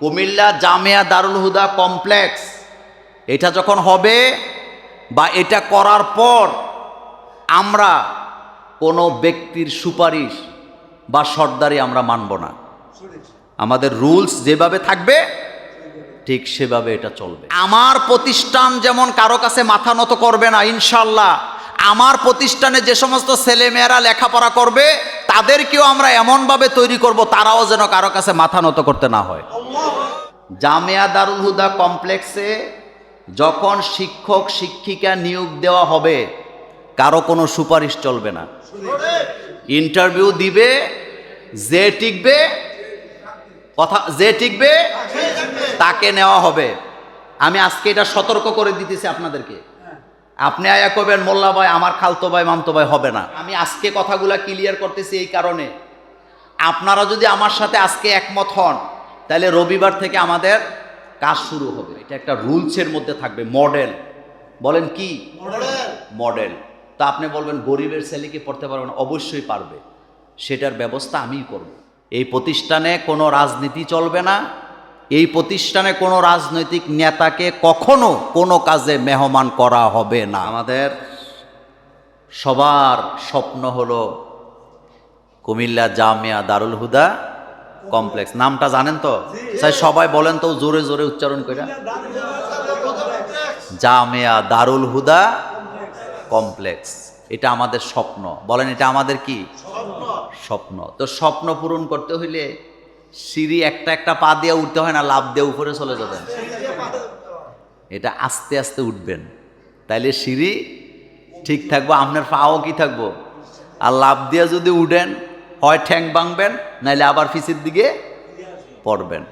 Comilla Jamia Darul Huda complex. এটা যখন হবে বা এটা করার পর আমরা কোনো ব্যক্তির সুপারিশ বা সর্দারি আমরা মানব না। আমাদের রুলস যেভাবে থাকবে, ঠিক সেভাবে এটা চলবে। আমার প্রতিষ্ঠান যেমন কারও কাছে মাথা নত করবে না, ইনশাল্লাহ। আমার প্রতিষ্ঠানে যে সমস্ত ছেলেমেয়েরা লেখাপড়া করবে, তাদেরকেও আমরা এমনভাবে তৈরি করব, তারাও যেন কারও কাছে মাথা নত করতে না হয়। জামিয়া দারুল হুদা কমপ্লেক্সে যখন শিক্ষক, শিক্ষিকা নিয়োগ দেওয়া হবে, কারও কোনো সুপারিশ চলবে না। ইন্টারভিউ দিবে, যে টিকবে, কথা, যে টিকবে, তাকে নেওয়া হবে। আমি আজকে এটা সতর্ক করে দিতেছি আপনাদেরকে। আপনি আয়া করবেন মোল্লা ভাই আমার খালতো ভাই মামতো ভাই হবে না। আমি আজকে কথাগুলা ক্লিয়ার করতেছি এই কারণে। আপনারা যদি আমার সাথে আজকে একমত হন তাহলে রবিবার থেকে আমাদের কাজ শুরু হবে। এটা একটা রুলসের মধ্যে থাকবে মডেল বলেন কি? মডেল তা আপনি বলবেন গরিবের ছেলে কি পড়তে পারবেন অবশ্যই পারবে। সেটার ব্যবস্থা আমিই করব। এই প্রতিষ্ঠানে কোনো রাজনীতি চলবে না। এই প্রতিষ্ঠানে কোনো রাজনৈতিক নেতাকে কখনো কোনো কাজে মেহমান করা হবে না। আমাদের সবার স্বপ্ন হলো কুমিল্লা জামিয়া দারুল হুদা কমপ্লেক্স। নামটা জানেন তো? স্যার, সবাই বলেন তো, জোরে জোরে উচ্চারণ করে। জামিয়া দারুল হুদা কমপ্লেক্স। এটা আমাদের স্বপ্ন। বলেন, এটা আমাদের কি? স্বপ্ন। তো স্বপ্ন পূরণ করতে হইলে সিঁড়ি একটা একটা পা দিয়ে উঠতে হয় না লাভ দিয়ে উপরে চলে যাবেন। এটা আস্তে আস্তে উঠবেন। তাইলে সিঁড়ি ঠিক থাকব, আপনার পাও কি থাকব? আর লাভ দিয়ে যদি উঠেন, হয় ঠ্যাং ভাঙবেন, নাইলে আবার ফিসির দিকে পড়বেন।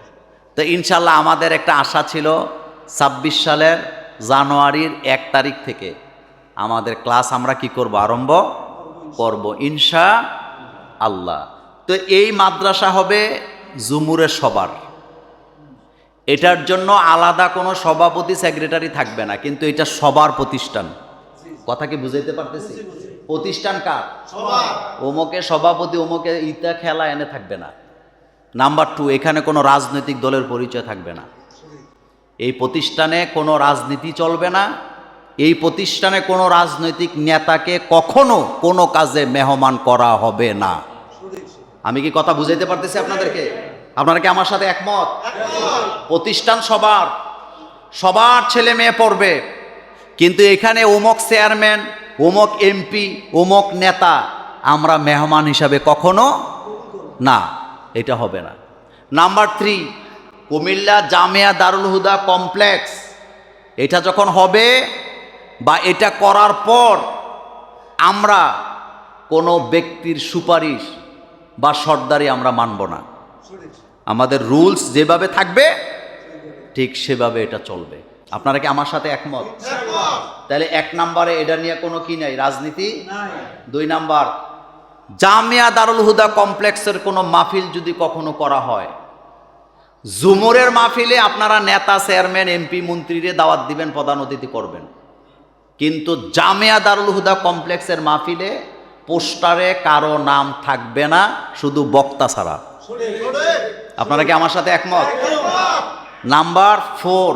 তো ইনশাল্লাহ আমাদের একটা আশা ছিল, ছাব্বিশ সালের জানুয়ারির এক তারিখ থেকে আমাদের ক্লাস আমরা কি করব, আরম্ভ করব ইনশা আল্লাহ তো এই মাদ্রাসা হবে জুমুরের সবার। এটার জন্য আলাদা কোনো সভাপতি সেক্রেটারি থাকবে না কিন্তু এটা সবার প্রতিষ্ঠান। কথা কি বুঝাইতে পারতেছি? প্রতিষ্ঠান কার? ওমকে সভাপতি ওমকে ইতা খেলা এনে থাকবে না। নাম্বার টু এখানে কোনো রাজনৈতিক দলের পরিচয় থাকবে না। এই প্রতিষ্ঠানে কোনো রাজনীতি চলবে না। এই প্রতিষ্ঠানে কোনো রাজনৈতিক নেতাকে কখনো কোনো কাজে মেহমান করা হবে না। আমি কি কথা বুঝাইতে পারতেছি আপনাদেরকে? আপনারা কি আমার সাথে একমত? প্রতিষ্ঠান সবার সবার ছেলে মেয়ে পড়বে। কিন্তু এখানে অমুক চেয়ারম্যান অমুক এমপি অমুক নেতা আমরা মেহমান হিসাবে কখনো না, এটা হবে না। Number three, Comilla Jamia Darul Huda complex. এটা যখন হবে বা এটা করার পর আমরা কোনো ব্যক্তির সুপারিশ বা সর্দারি আমরা মানব না। আমাদের রুলস যেভাবে থাকবে, ঠিক সেভাবে এটা চলবে। আপনারা কি আমার সাথে একমত? তাহলে এক নম্বরে এটা নিয়ে কোনো কি নাই, রাজনীতি? দুই নাম্বার, জামিয়া দারুল হুদা কমপ্লেক্সের কোনো মাহফিল যদি কখনো করা হয়, জুমুরের মাহফিলে আপনারা নেতা, চেয়ারম্যান, এমপি, মন্ত্রীরে দাওয়াত দিবেন, প্রধান অতিথি করবেন। কিন্তু জামিয়া দারুল হুদা কমপ্লেক্সের মাহফিলে পোস্টারে কারও নাম থাকবে না, শুধু বক্তা ছাড়া। আপনারা কি আমার সাথে একমত? নাম্বার ফোর,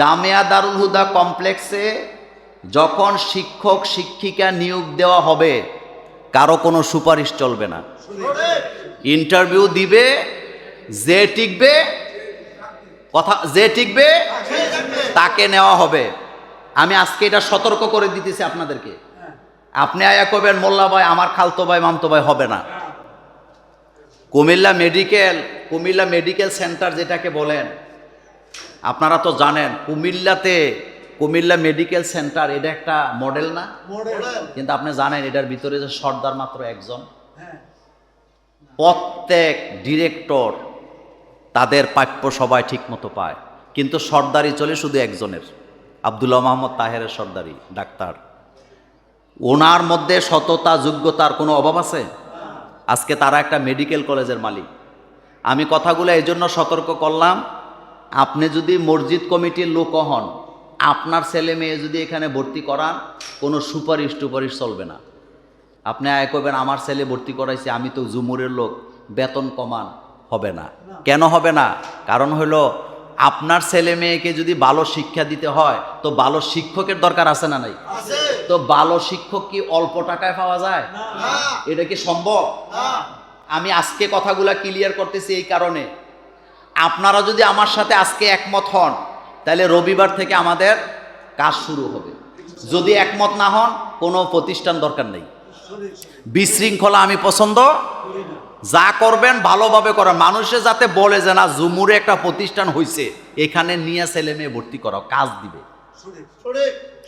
জামিয়া দারুল হুদা কমপ্লেক্সে যখন শিক্ষক শিক্ষিকা নিয়োগ দেওয়া হবে, কারও কোনো সুপারিশ চলবে না। ইন্টারভিউ দিবে, যে টিকবে, কথা, যে টিকবে, তাকে নেওয়া হবে। আমি আজকে এটা সতর্ক করে দিতেছি আপনাদেরকে। আপনি আয়া করবেন মোল্লা ভাই আমার খালতো ভাই মামতো ভাই হবে না। Comilla medical Comilla medical centre যেটাকে বলেন আপনারা তো জানেন কুমিল্লাতে কুমিল্লা মেডিকেল সেন্টার এটা একটা মডেল না? কিন্তু আপনি জানেন এটার ভিতরে যে সর্দার মাত্র একজন। প্রত্যেক ডিরেক্টর তাদের প্রাপ্য সবাই ঠিক মতো পায়। কিন্তু সর্দারি চলে শুধু একজনের। আবদুল্লাহ মোহাম্মদ তাহেরের সর্দারি ডাক্তার। ওনার মধ্যে সততা, যোগ্যতার কোনো অভাব আছে? আজকে তারা একটা মেডিকেল কলেজের মালিক। আমি কথাগুলো এই জন্য সতর্ক করলাম, আপনি যদি মসজিদ কমিটির লোক হন, আপনার ছেলে মেয়ে যদি এখানে ভর্তি করান, কোনো সুপারিশ টুপারিশ চলবে না। আপনি আয় করবেন, আমার ছেলে ভর্তি করাইছে, আমি তো জুমুরের লোক, বেতন কমান হবে না। কেন হবে না? কারণ হলো, আপনার ছেলে মেয়েকে যদি ভালো শিক্ষা দিতে হয়, তো ভালো শিক্ষকের দরকার আছে না নাই? তো ভালো শিক্ষক কি অল্প টাকায় পাওয়া যায়? এটা কি সম্ভব? আমি আজকে কথাগুলা ক্লিয়ার করতেছি এই কারণে। আপনারা যদি আমার সাথে আজকে একমত হন তাহলে রবিবার থেকে আমাদের কাজ শুরু হবে। যদি একমত না হন কোনো প্রতিষ্ঠান দরকার নেই। বিশৃঙ্খলা আমি পছন্দ যা করবেন ভালোভাবে করেন। মানুষে যাতে বলে যে না জুমুরে একটা প্রতিষ্ঠান হয়েছে এখানে নিয়ে ছেলে মেয়ে ভর্তি করাও কাজ দিবে।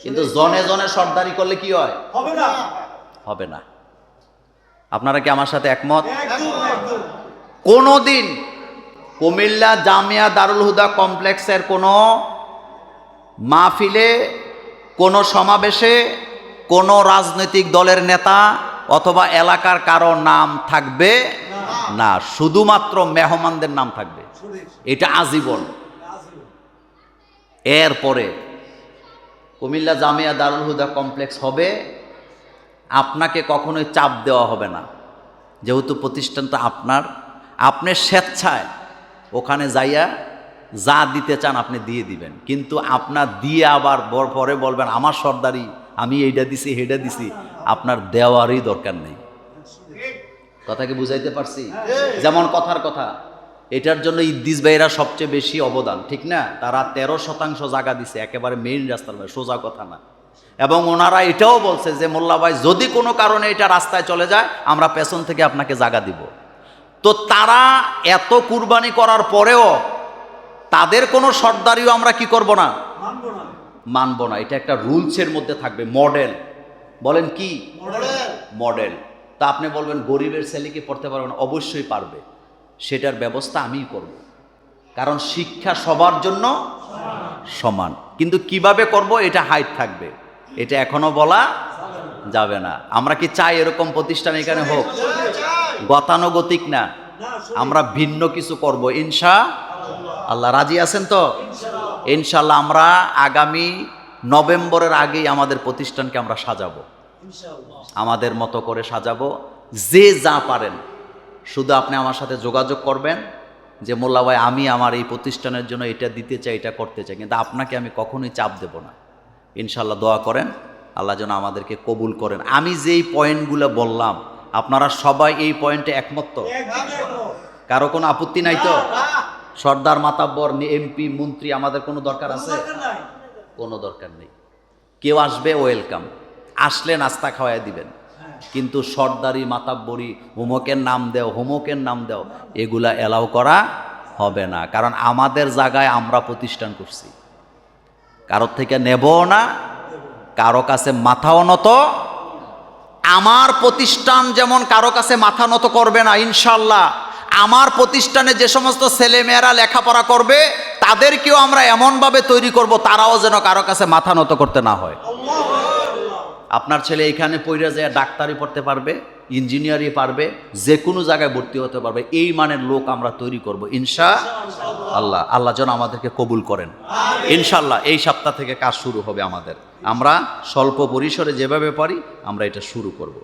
কিন্তু জনে জনে সর্দারি করলে কি হয়? হবে না। হবে না। আপনারা কি আমার সাথে একমত? কোনোদিন কুমিল্লা জামিয়া দারুল হুদা কমপ্লেক্সের কোনো মাহফিলে কোনো সমাবেশে কোনো রাজনৈতিক দলের নেতা অথবা এলাকার কারও নাম থাকবে না। শুধুমাত্র মেহমানদের নাম থাকবে। এটা আজীবন। এরপরে কুমিল্লা জামিয়া দারুল হুদা কমপ্লেক্স হবে আপনাকে কখনোই চাপ দেওয়া হবে না। যেহেতু প্রতিষ্ঠানটা আপনার আপনি স্বেচ্ছায় ওখানে যাইয়া যা দিতে চান আপনি দিয়ে দিবেন। কিন্তু আপনার দিয়ে আবার বর- পরে বলবেন আমার সর্দারি আমি এইটা দিছি হেটা দিছি আপনার দেওয়ারই দরকার নেই। কথা কি বুঝাইতে পারছি? যেমন কথার কথা এটার জন্য ইদ্দিস ভাইরা সবচেয়ে বেশি অবদান ঠিক না? তারা তেরো শতাংশ জায়গা দিছে একেবারে মেইন রাস্তার মধ্যে, সোজা কথা না। এবং ওনারা এটাও বলছে যে মোল্লা ভাই যদি কোনো কারণে এটা রাস্তায় চলে যায় আমরা পেছন থেকে আপনাকে জায়গা দিব। তো তারা এত কুরবানি করার পরেও তাদের কোনো সর্দারিও আমরা কি করব না? মানবো না। মানব না। এটা একটা রুলসের মধ্যে থাকবে মডেল বলেন কি? মডেল মডেল তা আপনি বলবেন গরিবের ছেলে কি পড়তে পারবে না? অবশ্যই পারবে। সেটার ব্যবস্থা আমিই করব। কারণ শিক্ষা সবার জন্য সমান। কিন্তু কীভাবে করব এটা হাইট থাকবে। এটা এখনও বলা যাবে না। আমরা কি চাই এরকম প্রতিষ্ঠান এখানে হোক? গতানুগতিক না। আমরা ভিন্ন কিছু করব। ইনশা আল্লাহ। রাজি আছেন তো? ইনশাল্লাহ আমরা আগামী নভেম্বরের আগেই আমাদের প্রতিষ্ঠানকে আমরা সাজাবো। আমাদের মতো করে সাজাবো। যে যা পারেন। শুধু আপনি আমার সাথে যোগাযোগ করবেন যে মোল্লা ভাই আমি আমার এই প্রতিষ্ঠানের জন্য এটা দিতে চাই এটা করতে চাই। কিন্তু আপনাকে আমি কখনোই চাপ দেব না। ইনশাল্লাহ দোয়া করেন আল্লাহ যেন আমাদেরকে কবুল করেন। আমি যেই পয়েন্টগুলো বললাম আপনারা সবাই এই পয়েন্টে একমত তো? কারও কোনো আপত্তি নাই তো? সর্দার মাতাব্বর এমপি মন্ত্রী আমাদের কোনো দরকার আছে? কোনো দরকার নেই। কেউ আসবে ওয়েলকাম। আসলে নাস্তা খাওয়াই দিবেন। কিন্তু সর্দারি মাতাব্বরি হোমকের নাম দেও, হোমকের নাম দেও, এগুলা এলাও করা হবে না। কারণ আমাদের জায়গায় আমরা প্রতিষ্ঠান করছি। কারোর থেকে নেবও না, কারও কাছে মাথাও নত। আমার প্রতিষ্ঠান যেমন কারও কাছে মাথা নত করবে না ইনশাল্লাহ আমার প্রতিষ্ঠানে যে সমস্ত ছেলেমেয়েরা লেখাপড়া করবে, তাদেরকেও আমরা এমনভাবে তৈরি করব, তারাও যেন কারও কাছে মাথা নত করতে না হয়। আপনার ছেলে এখানে পড়ে যায় ডাক্তারি পড়তে পারবে ইঞ্জিনিয়ারি পারবে যে কোনো জায়গায় ভর্তি হতে পারবে। এই মানের লোক আমরা তৈরি করব ইনশা আল্লাহ। আল্লাহ যেন আমাদেরকে কবুল করেন। ইনশাল্লাহ এই সপ্তাহ থেকে কাজ শুরু হবে আমাদের। আমরা স্বল্প পরিসরে যেভাবে পারি আমরা এটা শুরু করব।